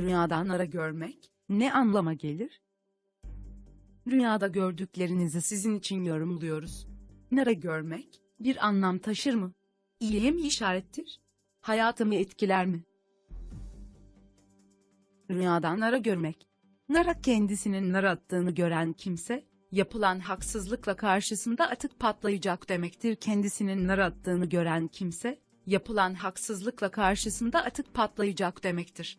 Rüyadan ara görmek ne anlama gelir? Rüyada gördüklerinizi sizin için yorumluyoruz. Nara görmek bir anlam taşır mı? İyiye mi işarettir? Hayatımı etkiler mi? Rüyadan nara görmek. Nara kendisinin nar attığını gören kimse, yapılan haksızlıkla karşısında atık patlayacak demektir. Kendisinin nar attığını gören kimse, yapılan haksızlıkla karşısında atık patlayacak demektir.